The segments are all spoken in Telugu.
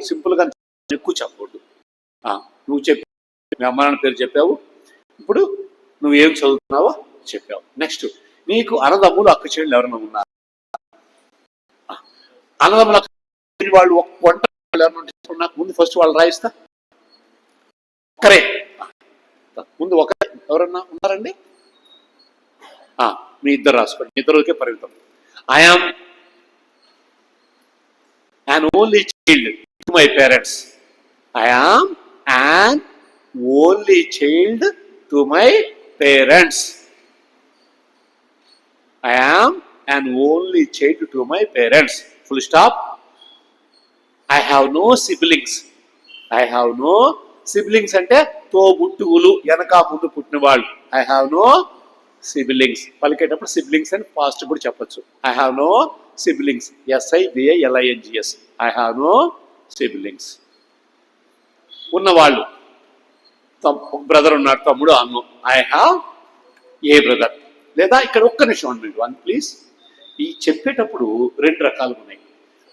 సింపుల్గా ఎక్కువ చెప్పకూడదు. నువ్వు చెప్పి మీ అమ్మ నాన్న పేరు చెప్పావు. ఇప్పుడు నువ్వు ఏం చదువుతున్నావో చెప్పావు. నెక్స్ట్ నీకు అన్నదమ్ములు అక్క చెల్లెలు ఎవరైనా ఉన్నారు? అన్నదమ్ములు అక్క వాళ్ళు ఒక వంట ఎవరైనా నాకు ముందు ఫస్ట్ వాళ్ళు రాయిస్తా. ఒకరే ముందు ఒక ఎవరన్నా ఉన్నారండి? ఆ, మీ ఇద్దరు రాసుకోండి. ఇద్దరుకే పరిమితం. I am an only child to my parents I am an only child to my parents I am an only child to my parents full stop I have no siblings I have no siblings అంటే తో బుట్టుగులు వెనక ముందు పుట్టిన వాళ్ళు. ఐ హ్యావ్ నో సిబ్లింగ్స్ పలికేటప్పుడు సిబ్లింగ్స్ అని ఫాస్ట్ కూడా చెప్పచ్చు. I have no siblings S I B I L I N G S I have no siblings ఉన్నవాళ్ళు. బ్రదర్ ఉన్నారు తమ్ముడు అన్ను ఐ హ్యావ్ ఏ బ్రదర్ లేదా ఇక్కడ ఒక్క నిమిషం అండి వన్ ప్లీజ్ ఈ చెప్పేటప్పుడు రెండు రకాలు ఉన్నాయి.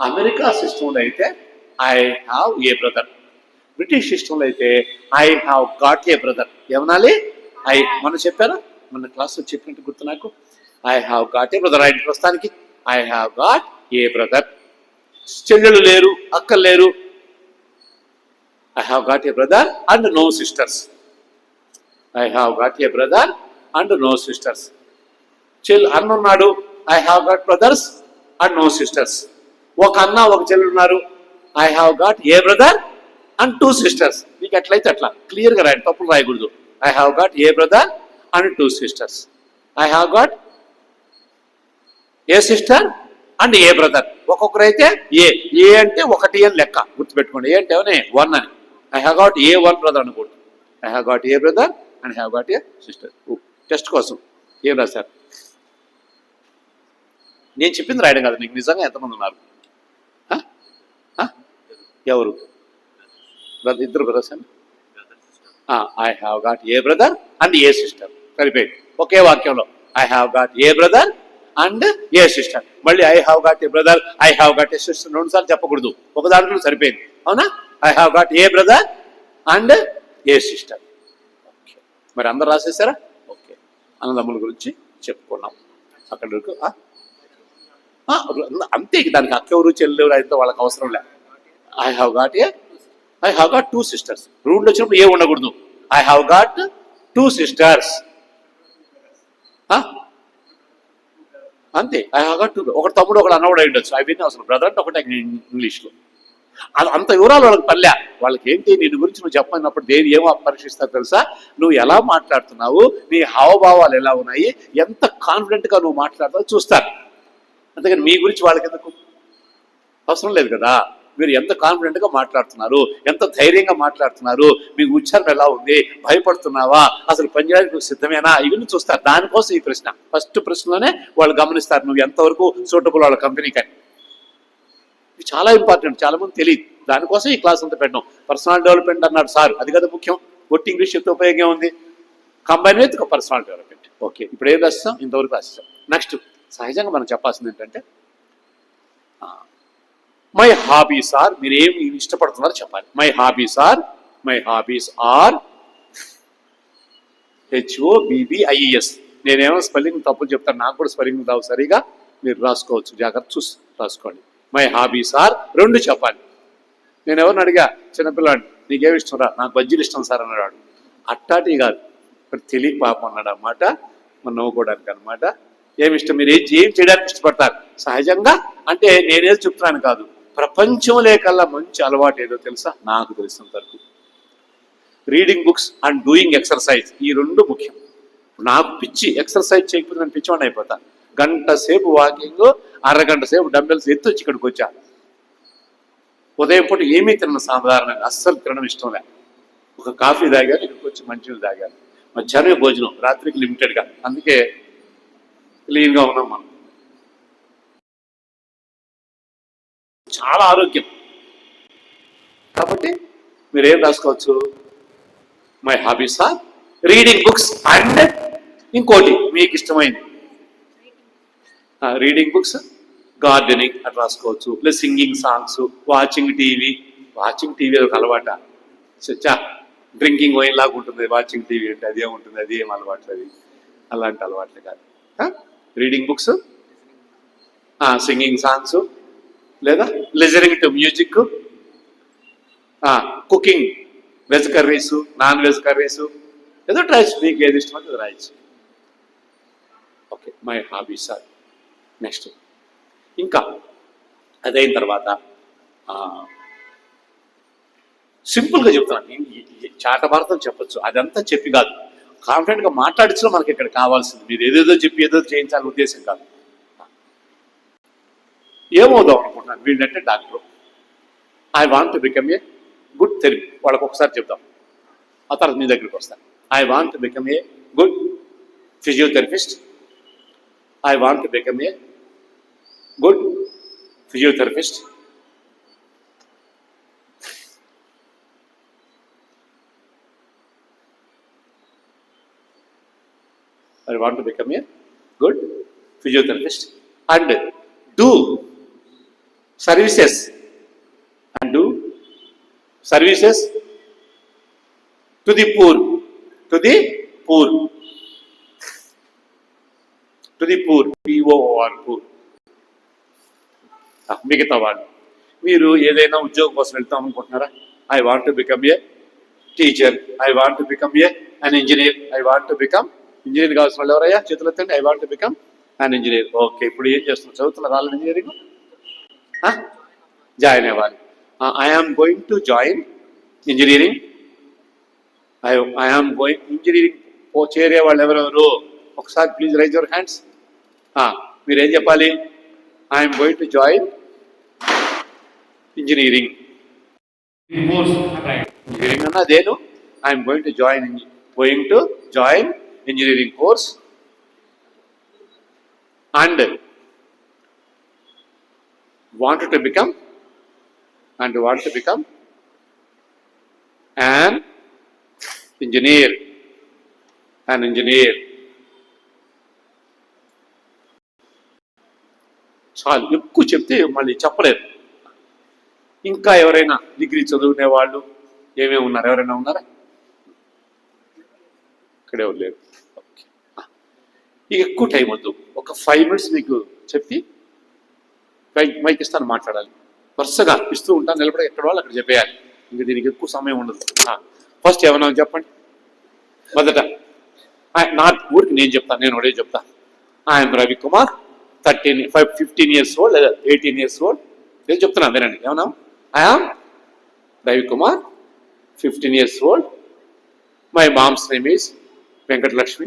అమెరికా సిస్టంలో అయితే I have a brother British సిస్టంలో అయితే I have got a brother ఏమనాలి? ఐ మొన్న చెప్పారా? మొన్న క్లాస్లో చెప్పినట్టు గుర్తు నాకు. I have got a brother ఆయన ప్రస్తుతానికి I have got a brother చెల్లెలు లేరు అక్కలు లేరు. I have got a brother and no sisters I have got a brother and no sisters చెల్ అన్న ఉన్నాడు I have got brothers and no sisters ఒక అన్న ఒక చెల్లి ఉన్నారు. I have got a brother and two sisters మీకు ఎట్లయితే అట్లా? క్లియర్గా రాయండి తప్పులు రాయకూడదు. I have got a brother and two sisters I have got a sister and a brother ఒక్కొక్కరైతే a a అంటే ఒకటి అని లెక్క. గుర్తుపెట్టుకోండి ఏ అంటే వన్ అని. I have got a one brother అనుకోండి I have got a brother and have got a sister test కోసం. ఏం రాశారు? నేను చెప్పింది రాయడం కాదు నీకు నిజంగా ఎంతమంది ఉన్నారు? ఎవరు? బ్రదర్ ఇద్దరు బ్రదర్స్ అండి I have got a brother and a sister సరిపోయి ఒకే వాక్యంలో I have got a brother and a sister. మళ్ళీ I have got a brother I have got a sister రెండు సార్లు చెప్పకూడదు. ఒక దాంట్లో సరిపోయింది. అవునా? I have got a brother and a sister okay మరి అందరు రాసేసారా? ఓకే అన్నదమ్ముల గురించి చెప్పుకున్నాం. అక్కడ వరకు అంతే దానికి అక్కెవరు చెల్లెవరు అయితే వాళ్ళకి అవసరం లే. I have got a I have got two sisters rule వచ్చినప్పుడు ఏ ఉండకూడదు. I have got two sisters అంతే. ఐ హ్యావ్ ఒక తమ్ముడు ఒకడు అన్నవాడు అయి ఉండొచ్చు. అవి అసలు బ్రదర్ అంటే ఒకటే ఇంగ్లీష్లో. అది అంత వివరాలు వాళ్ళకి పల్లె. వాళ్ళకి ఏంటి నేను గురించి నువ్వు చెప్పినప్పుడు దేని ఏమో పరీక్షిస్తారు తెలుసా? నువ్వు ఎలా మాట్లాడుతున్నావు? నీ హావభావాలు ఎలా ఉన్నాయి? ఎంత కాన్ఫిడెంట్గా నువ్వు మాట్లాడతావు చూస్తారు. అంతేగాని మీ గురించి వాళ్ళకి ఎందుకు అవసరం లేదు కదా? మీరు ఎంత కాన్ఫిడెంట్గా మాట్లాడుతున్నారు ఎంత ధైర్యంగా మాట్లాడుతున్నారు మీ ఉచ్చారణ ఎలా ఉంది భయపడుతున్నావా అసలు పనిచేయడానికి సిద్ధమేనా ఇవన్నీ చూస్తారు. దానికోసం ఈ ప్రశ్న. ఫస్ట్ ప్రశ్నలోనే వాళ్ళు గమనిస్తారు నువ్వు ఎంతవరకు సూటబుల్ వాళ్ళ కంపెనీకి అని. ఇది చాలా ఇంపార్టెంట్ చాలా మంది తెలియదు. దానికోసం ఈ క్లాస్ అంతా పెట్టడం. పర్సనల్ డెవలప్మెంట్ అన్నాడు సార్ అది కదా ముఖ్యం. ఒట్టి ఇంగ్లీష్ చెప్తే ఉపయోగం ఉంది combine with personal development okay ఇప్పుడు ఏం రాస్తాం ఇంతవరకు రాస్తాం నెక్స్ట్ సహజంగా మనం చెప్పాల్సింది ఏంటంటే మై హాబీస్ ఆర్ మీరు ఏమి ఇష్టపడుతున్నారో చెప్పాలి my hobbies are my hobbies are H O B B I S నేనేమో స్పెల్లింగ్ తప్పులు చెప్తాను నాకు కూడా స్పెల్లింగ్ రావు సరిగా. మీరు రాసుకోవచ్చు జాగ్రత్త చూసి రాసుకోండి. మై హాబీస్ ఆర్ రెండు చెప్పాలి నేను ఎవరిని అడిగా చిన్నపిల్లాడు నీకేమి ఇష్టం రా? నాకు బజ్జీలు ఇష్టం సార్ అన్నాడు. అట్టాటి కాదు. ఇప్పుడు తెలియ పాపం అన్నాడు అన్నమాట మనం నవ్వుకోవడానికి అనమాట ఏమి ఇష్టం? మీరు ఏం ఏం చేయడానికి ఇష్టపడతారు? సహజంగా? అంటే నేనేది చెప్తున్నాను కాదు. ప్రపంచంలో కల్లా మంచి అలవాటు ఏదో తెలుసా? నాకు తెలిసినంత వరకు. Reading books and doing exercise ఈ రెండు ముఖ్యం. నాకు పిచ్చి ఎక్సర్సైజ్ చేయకపోతే నేను పిచ్చివాడిని అయిపోతా. గంట సేపు వాకింగ్ అరగంట సేపు డంబెల్స్ ఎత్తు వచ్చి ఇక్కడికి వచ్చా. ఉదయం పూట ఏమీ తిన్న సాధారణంగా. అస్సలు తినడం ఇష్టం లే. ఒక కాఫీ తాగాను ఇక్కడికి వచ్చి మంచినీళ్ళు తాగాను. మధ్యాహ్నం భోజనం రాత్రికి లిమిటెడ్గా అందుకే క్లీన్గా ఉన్నాం మనం. చాలా ఆరోగ్యం. కాబట్టి మీరు ఏం రాసుకోవచ్చు? My hobbies are reading books and ఇంకోటి మీకు ఇష్టమైంది. రీడింగ్ బుక్స్ గార్డెనింగ్ అట్లా రాసుకోవచ్చు. Plus singing songs watching TV watching TV ఒక అలవాట. చచ్చా డ్రింకింగ్ వైన్ లాగా ఉంటుంది. వాచింగ్ టీవీ అంటే అదే ఉంటుంది. అది ఏం అలవాట్లు అది. అలాంటి అలవాట్లు కాదు. రీడింగ్ బుక్స్ సింగింగ్ సాంగ్స్ లేదా? Listening to music cooking veg curries non veg curries ఏదో ట్రైస్ మీకు ఏది ఇష్టమో అది రాయొచ్చు okay my hobbies are next ఇంకా అదైన తర్వాత సింపుల్గా చెప్తాను నేను ఈ- ఈ చాట భారతం చెప్పొచ్చు. అదంతా చెప్పి కాదు. కాన్ఫిడెంట్గా మాట్లాడించడం మనకి ఇక్కడ కావాల్సింది. మీరు ఏదేదో చెప్పి ఏదో చేయించాలని ఉద్దేశం కాదు. ఏమవుదాం అనుకుంటున్నాను వీళ్ళంటే doctor. I want to become a good therapy వాళ్ళకి ఒకసారి చెప్దాం. ఆ తర్వాత మీ దగ్గరికి వస్తాను I want to become a good physiotherapist I want to become a good physiotherapist I want to become a good physiotherapist. And do services. And services to the poor to the poor to the poor. P O R poor మిగతా వాళ్ళు. మీరు ఏదైనా ఉద్యోగం కోసం వెళ్తాం అనుకుంటున్నారా? I want to become a teacher I want to become a an engineer I want to become engineer కావాల్సిన వాళ్ళు ఎవరయ్యా? చేతులు ఎత్తండి I want to become an engineer okay ఇప్పుడు ఏం చేస్తున్నారు చదువుతున్నారు వాళ్ళ ఇంజనీరింగ్ జాయిన్ అవ్వాలి I am going to join engineering I I am going engineering చేరే వాళ్ళు ఎవరెవరు ఒకసారి ప్లీజ్ రైజ్ యువర్ హ్యాండ్స్ మీరేం చెప్పాలి? I am going to join engineering engineering అన్నా అదేను I am going to join going to join engineering course and want to become and want to become an engineer. An engineer. చాలు ఎక్కువ చెప్తే మళ్ళీ చెప్పలేదు ఇంకా ఎవరైనా డిగ్రీ చదువుకునే వాళ్ళు ఏమేమి ఉన్నారు? ఎవరైనా ఉన్నారా? ఇక్కడే ఎవరు లేరు. ఓకే. ఇక ఎక్కువ టైం వద్దు. ఒక ఫైవ్ మినిట్స్ మీకు చెప్పి మైక్ ఇస్తాను మాట్లాడాలి. వరుసగా ఇస్తూ ఉంటాను నిలబడ ఎక్కడ వాళ్ళు అక్కడ చెప్పేయాలి. ఇంకా దీనికి ఎక్కువ సమయం ఉండదు. ఫస్ట్ ఏమన్నా చెప్పండి? మొదట ఆ- నా ఊరికి నేను చెప్తాను నేను ఒకటే చెప్తాను ఆయన Ravi Kumar thirteen five fifteen years old లేదా ఎయిటీన్ ఇయర్స్ ఓల్డ్ నేను చెప్తున్నాను వినండి. ఏమన్నా? I am Ravi Kumar fifteen years old my mom's name is Venkatalakshmi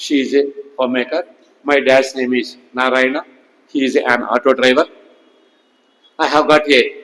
she is a home maker my dad's name is Narayana he is an auto driver I have got a